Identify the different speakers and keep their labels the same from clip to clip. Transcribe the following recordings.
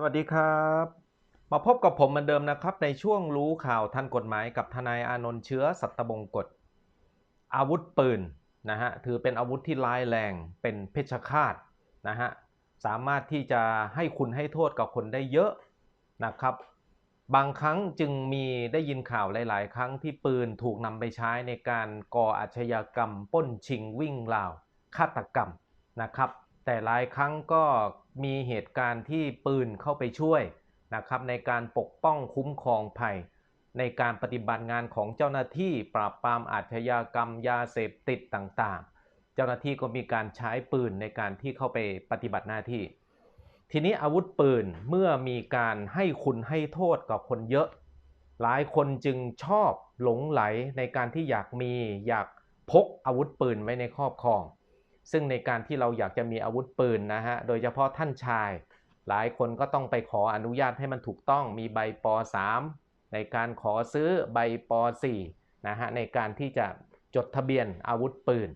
Speaker 1: สวัสดีครับ มาพบกับผมเหมือนเดิมนะครับ ในช่วงรู้ข่าวทันกฎหมายกับทนายอานนท์เชื้อสัตบงกฎ อาวุธปืนนะฮะถือเป็นอาวุธที่ร้ายแรงเป็นเพชฌฆาตนะฮะสามารถที่จะให้คุณให้โทษกับคนได้เยอะนะครับ บางครั้งจึงมีได้ยินข่าวหลาย ๆ ครั้งที่ปืนถูกนำไปใช้ในการก่ออาชญากรรมป้นชิงวิ่งราว ฆาตกรรมนะครับ แต่หลายครั้งก็ มีเหตุการณ์ที่ปืนเข้าไปช่วยนะครับในการปกป้องคุ้มครองภัย ในการปฏิบัติงานของเจ้าหน้าที่ปราบปรามอาชญากรรมยาเสพติดต่างๆ เจ้าหน้าที่ก็มีการใช้ปืนในการที่เข้าไปปฏิบัติหน้าที่ ทีนี้อาวุธปืนเมื่อมีการให้คุณให้โทษกับคนเยอะ หลายคนจึงชอบหลงไหลในการที่อยากมีอยากพกอาวุธปืนไว้ในครอบครอง ซึ่งในการที่เราอยากจะมีอาวุธปืนนะฮะ โดยเฉพาะท่านชาย หลายคนก็ต้องไปขออนุญาตให้มันถูกต้องมีใบป .3 ในการขอซื้อใบป .4 นะฮะในการที่จะจดทะเบียนอาวุธปืน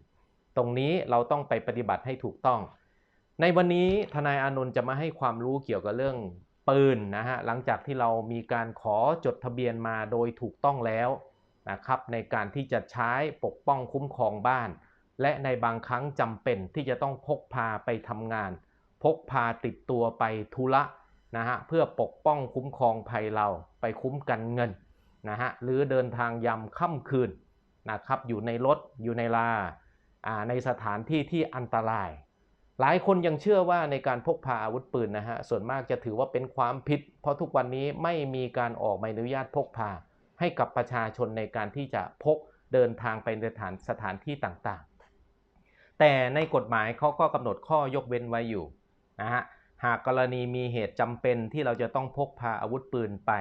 Speaker 1: ตรงนี้เราต้องไปปฏิบัติให้ถูกต้อง ในวันนี้ทนายอานนท์จะมาให้ความรู้เกี่ยวกับเรื่องปืนนะฮะหลังจากที่เรามีการขอจดทะเบียนมาโดยถูกต้องแล้วนะครับในการที่จะใช้ปกป้องคุ้มครองบ้าน และในบางครั้งจำเป็นที่จะต้องพกพาไปทำงาน พกพาติดตัวไปธุระนะฮะเพื่อปกป้องคุ้มครองภัยเราไปคุ้มกันเงินนะฮะหรือเดินทางยามค่ำคืนนะครับอยู่ในรถอยู่ในลาอ่าในสถานที่ที่อันตราย หลายคนยังเชื่อว่าในการพกพาอาวุธปืนนะฮะส่วนมากจะถือว่าเป็นความผิด เพราะทุกวันนี้ไม่มีการออกใบอนุญาตพกพา ให้กับประชาชนในการที่จะพกเดินทางไปในสถานสถานที่ต่าง แต่ในกฎหมายเขาก็กำหนดข้อยกเว้นไว้อยู่นะฮะหากกรณีมีเหตุจำเป็นที่เราจะต้องพกพาอาวุธปืนไป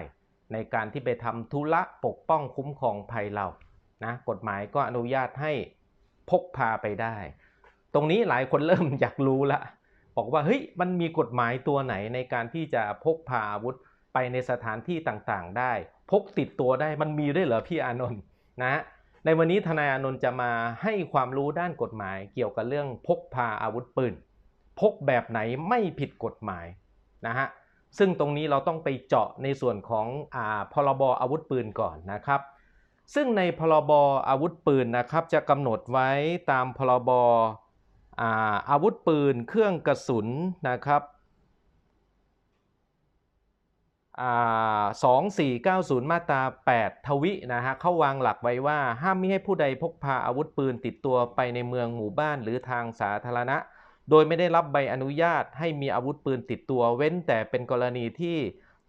Speaker 1: ในการที่ไปทำธุระปกป้องคุ้มครองภัยเรานะกฎหมายก็อนุญาตให้พกพาไปได้ ตรงนี้หลายคนเริ่มอยากรู้ละบอกว่าเฮ้ยมันมีกฎหมายตัวไหนในการที่จะพกพาอาวุธไปในสถานที่ต่างๆ ได้ พกติดตัวได้มันมีด้วยเหรอพี่อานนท์นะ ในวันนี้ทนายอนนท์จะมาให้ความรู้ด้านกฎหมาย เกี่ยวกับเรื่องพกพาอาวุธปืน พกแบบไหนไม่ผิดกฎหมายนะฮะซึ่งตรงนี้เราต้องไปเจาะในส่วนของอ่าพรบอาวุธปืนก่อนนะครับ ซึ่งในพรบอาวุธปืนนะครับจะกำหนดไว้ตามพรบอาอาวุธปืน เครื่องกระสุนนะครับ สองสี่เก้าศูนย์มาตรา 8 ทวินะฮะเขาวางหลักไว้ว่าห้ามมิให้ผู้ใดพกพาอาวุธปืนติดตัวไปในเมืองหมู่บ้านหรือทางสาธารณะ โดยไม่ได้รับใบอนุญาตให้มีอาวุธปืนติดตัวเว้นแต่เป็นกรณีที่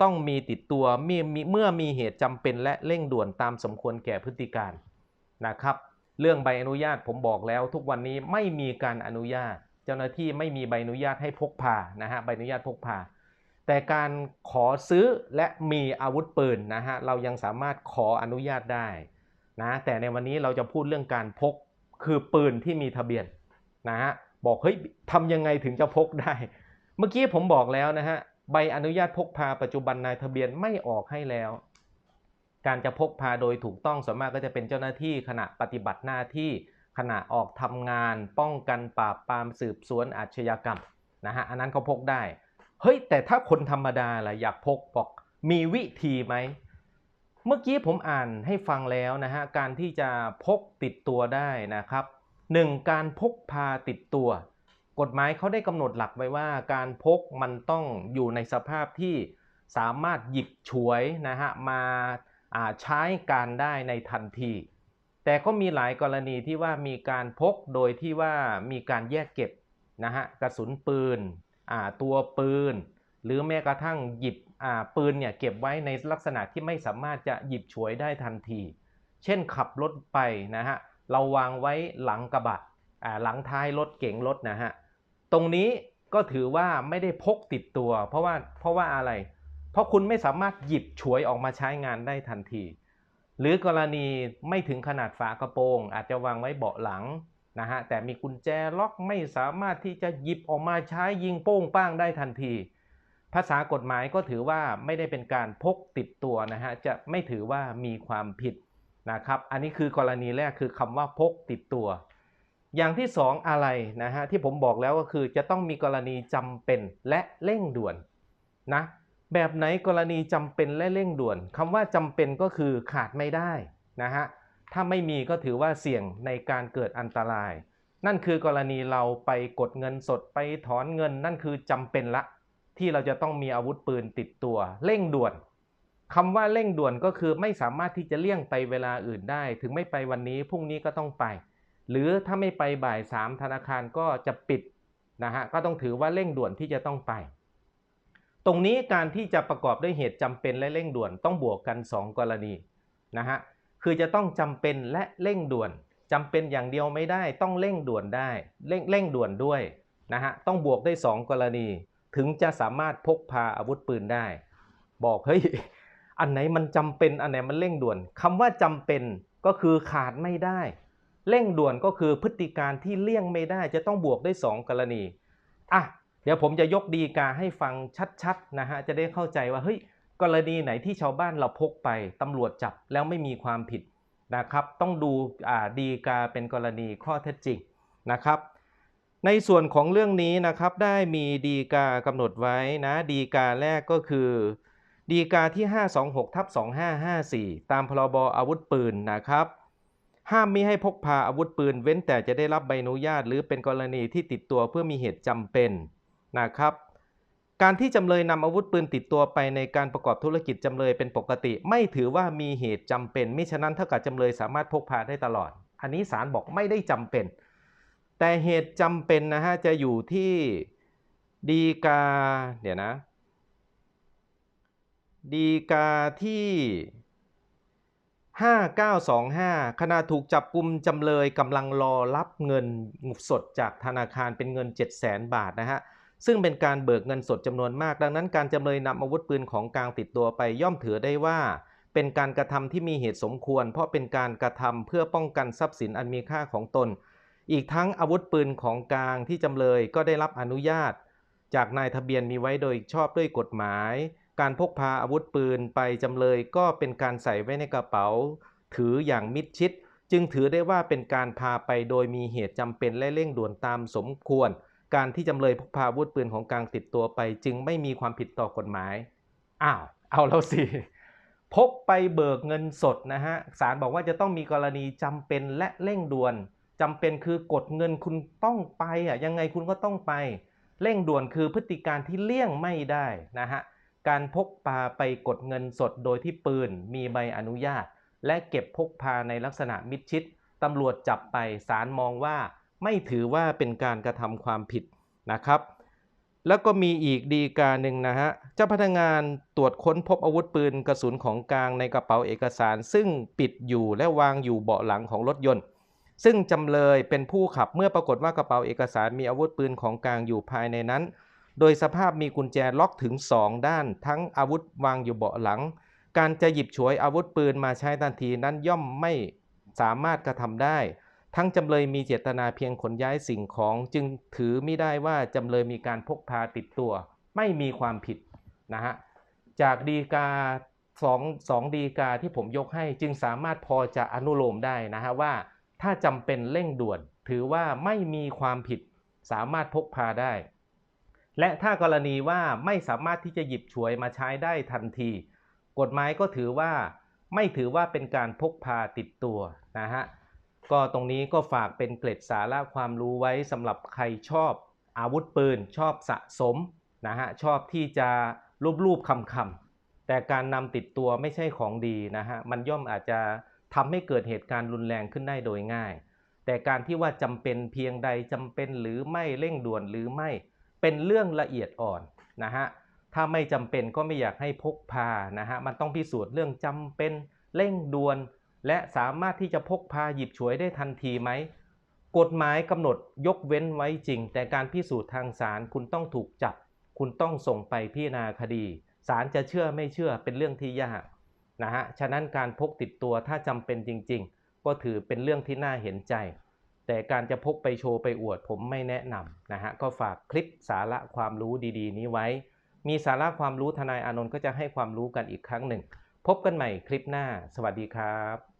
Speaker 1: ต้องมีติดตัวเมื่อมีเมื่อมีเหตุจำเป็นและเร่งด่วนตามสมควรแก่พฤติการนะครับ เรื่องใบอนุญาตผมบอกแล้ว ทุกวันนี้ไม่มีการอนุญาต เจ้าหน้าที่ไม่มีใบอนุญาตให้พกพานะฮะใบอนุญาตพกพา แต่การขอซื้อและมีอาวุธปืนนะฮะเรายังสามารถขออนุญาตได้นะแต่ในวันนี้เราจะพูดเรื่องการพกคือปืนที่มีทะเบียนนะฮะบอกเฮ้ยทำยังไงถึงจะพกได้ เมื่อกี้ผมบอกแล้วนะฮะใบอนุญาตพกพาปัจจุบันนายทะเบียนไม่ออกให้แล้ว การจะพกพาโดยถูกต้องส่วนมากก็จะเป็นเจ้าหน้าที่ขณะปฏิบัติหน้าที่ขณะออกทำงาน ป้องกันปราบปรามสืบสวนอาชญากรรมนะฮะอันนั้นเขาพกได้ เฮ้ยแต่ถ้าคนธรรมดาล่ะอยากพกบอกมีวิธีไหม เมื่อกี้ผมอ่านให้ฟังแล้วนะฮะ การที่จะพกติดตัวได้นะครับหนึ่งการพกพาติดตัว กฎหมายเขาได้กำหนดหลักไว้ว่า การพกมันต้องอยู่ในสภาพที่สามารถหยิบฉวยนะฮะมาใช้การได้ในทันที แต่ก็มีหลายกรณีที่ว่ามีการพกโดยที่ว่ามีการแยกเก็บนะฮะกระสุนปืน ตัวปืน หรือแม้กระทั่งหยิบปืนเนี่ยเก็บไว้ในลักษณะที่ไม่สามารถจะหยิบฉวยได้ทันที เช่นขับรถไปนะฮะเราวางไว้หลังกระบะหลังท้ายรถเก๋งรถนะฮะตรงนี้ก็ถือว่าไม่ได้พกติดตัว เพราะว่าเพราะว่าอะไร เพราะคุณไม่สามารถหยิบฉวยออกมาใช้งานได้ทันที หรือกรณีไม่ถึงขนาดฝากระโปรง อาจจะวางไว้เบาะหลัง นะฮะแต่มีกุญแจล็อกไม่สามารถที่จะหยิบออกมาใช้ยิงโป้งป้างได้ทันที ภาษากฎหมายก็ถือว่าไม่ได้เป็นการพกติดตัวนะฮะจะไม่ถือว่ามีความผิดนะครับ อันนี้คือกรณีแรกคือคำว่าพกติดตัว อย่างที่สองอะไรนะฮะที่ผมบอกแล้วก็คือจะต้องมีกรณีจำเป็นและเร่งด่วนนะแบบไหนกรณีจำเป็นและเร่งด่วนคำว่าจำเป็นก็คือขาดไม่ได้นะฮะ ถ้าไม่มีก็ถือว่าเสี่ยงในการเกิดอันตราย นั่นคือกรณีเราไปกดเงินสดไปถอนเงิน นั่นคือจำเป็นละ ที่เราจะต้องมีอาวุธปืนติดตัว เร่งด่วนคำว่าเร่งด่วนก็คือไม่สามารถที่จะเลี่ยงไปเวลาอื่นได้ ถึงไม่ไปวันนี้พรุ่งนี้ก็ต้องไป หรือถ้าไม่ไปบ่ายสามธนาคารก็จะปิดนะฮะก็ต้องถือว่าเร่งด่วนที่จะต้องไป ตรงนี้การที่จะประกอบด้วยเหตุจำเป็นและเร่งด่วนต้องบวกกัน 2 กรณีนะฮะ คือจะต้องจำเป็นและเร่งด่วนจำเป็นอย่างเดียวไม่ได้ต้องเร่งด่วนได้ เร่งเร่งด่วนด้วยนะฮะต้องบวกได้ 2 กรณี ถึงจะสามารถพกพาอาวุธปืนได้ บอกเฮ้ยอันไหนมันจำเป็นอันไหนมันเร่งด่วนคำว่าจำเป็นก็คือขาดไม่ได้ เร่งด่วนก็คือพฤติการที่เลี่ยงไม่ได้จะต้องบวกได้ 2 กรณีอะเดี๋ยวผมจะยกดีกาให้ฟังชัดๆนะฮะจะได้เข้าใจว่าเฮ้ย กรณีไหนที่ชาวบ้านเราพกไปตำรวจจับแล้วไม่มีความผิดนะครับ ต้องดูดีกาเป็นกรณีข้อเท็จจริงนะครับ ในส่วนของเรื่องนี้นะครับได้มีดีกากำหนดไว้นะดีกาแรกก็คือดีกาที่ 526ทับ2554 ตามพรบอาวุธปืนนะครับ ห้ามมิให้พกพาอาวุธปืน เว้นแต่จะได้รับใบอนุญาต หรือเป็นกรณีที่ติดตัวเพื่อมีเหตุจำเป็นนะครับ การที่จำเลยนำอาวุธปืนติดตัวไปในการประกอบธุรกิจจำเลยเป็นปกติ ไม่ถือว่ามีเหตุจำเป็นมิฉะนั้นเท่ากับจำเลยสามารถพกพาได้ตลอด อันนี้ศาลบอกไม่ได้จำเป็น แต่เหตุจำเป็นนะฮะจะอยู่ที่ดีกาเดี๋ยวนะดีกาที่ 5925 ขณะถูกจับกลุ่มจำเลยกำลังรอรับเงินสดจากธนาคารเป็นเงิน 700,000 บาทนะฮะ ซึ่งเป็นการเบิกเงินสดจำนวนมาก ดังนั้นการจำเลยนำอาวุธปืนของกลางติดตัวไปย่อมถือได้ว่า เป็นการกระทำที่มีเหตุสมควร เพราะเป็นการกระทำเพื่อป้องกันทรัพย์สินอันมีค่าของตน อีกทั้งอาวุธปืนของกลางที่จำเลยก็ได้รับอนุญาต จากนายทะเบียนมีไว้โดยชอบด้วยกฎหมาย การพกพาอาวุธปืนไปจำเลยก็เป็นการใส่ไว้ในกระเป๋า ถืออย่างมิดชิด จึงถือได้ว่าเป็นการพาไปโดยมีเหตุจำเป็นและเร่งด่วนตามสมควร การที่จำเลยพกพาอาวุธปืนของกลางติดตัวไป จึงไม่มีความผิดต่อกฎหมาย อ้าว เอาแล้วสิ พกไปเบิกเงินสดนะฮะ ศาลบอกว่าจะต้องมีกรณีจำเป็นและเร่งด่วน จำเป็นคือกดเงินคุณต้องไปอะ ยังไงคุณก็ต้องไป เร่งด่วนคือพฤติการที่เลี่ยงไม่ได้นะฮะ การพกพาไปกดเงินสดโดยที่ปืน มีใบอนุญาต และเก็บพกพาในลักษณะมิดชิดตำรวจจับไป ศาลมองว่า ไม่ถือว่าเป็นการกระทำความผิดนะครับ แล้วก็มีอีกดีกาหนึ่งนะฮะ เจ้าพนักงานตรวจค้นพบอาวุธปืนกระสุนของกลางในกระเป๋าเอกสาร ซึ่งปิดอยู่และวางอยู่เบาะหลังของรถยนต์ ซึ่งจำเลยเป็นผู้ขับเมื่อปรากฏว่ากระเป๋าเอกสารมีอาวุธปืนของกลางอยู่ภายในนั้น โดยสภาพมีกุญแจล็อกถึง 2 ด้าน ทั้งอาวุธวางอยู่เบาะหลัง การจะหยิบฉวยอาวุธปืนมาใช้ทันทีนั้นย่อมไม่สามารถกระทำได้ ทั้งจำเลยมีเจตนาเพียงขนย้ายสิ่งของ จึงถือไม่ได้ว่าจำเลยมีการพกพาติดตัว ไม่มีความผิดนะฮะจากดีกาสองสองดีกาที่ผมยกให้จึงสามารถพอจะอนุโลมได้นะฮะว่าถ้าจำเป็นเร่งด่วน ถือว่าไม่มีความผิดสามารถพกพาได้ และถ้ากรณีว่าไม่สามารถที่จะหยิบฉวยมาใช้ได้ทันที กฎหมายก็ถือว่า ไม่ถือว่าเป็นการพกพาติดตัวนะฮะ ก็ตรงนี้ก็ฝากเป็นเกร็ดสาระความรู้ไว้สำหรับใครชอบอาวุธปืน ชอบสะสมนะฮะชอบที่จะรูปรูปคำคำๆแต่การนำติดตัวไม่ใช่ของดีนะฮะมันย่อมอาจจะทำให้เกิดเหตุการณ์รุนแรงขึ้นได้โดยง่าย แต่การที่ว่าจำเป็นเพียงใดจำเป็นหรือไม่เร่งด่วนหรือไม่เป็นเรื่องละเอียดอ่อนนะฮะถ้าไม่จำเป็นก็ไม่อยากให้พกพานะฮะมันต้องพิสูจน์เรื่องจำเป็นเร่งด่วน และสามารถที่จะพกพาหยิบฉวยได้ทันทีไหม กฎหมายกำหนดยกเว้นไว้จริง แต่การพิสูจน์ทางศาลคุณต้องถูกจับ คุณต้องส่งไปพิจารณาคดีศาลจะเชื่อไม่เชื่อเป็นเรื่องที่ยากนะฮะ ฉะนั้นการพกติดตัวถ้าจำเป็นจริง ๆ ก็ถือเป็นเรื่องที่น่าเห็นใจ แต่การจะพกไปโชว์ไปอวดผมไม่แนะนำนะฮะ ก็ฝากคลิปสาระความรู้ดีๆ นี้ไว้ มีสาระความรู้ทนายอานนท์ก็จะให้ความรู้กันอีกครั้งหนึ่ง พบกันใหม่คลิปหน้า สวัสดีครับ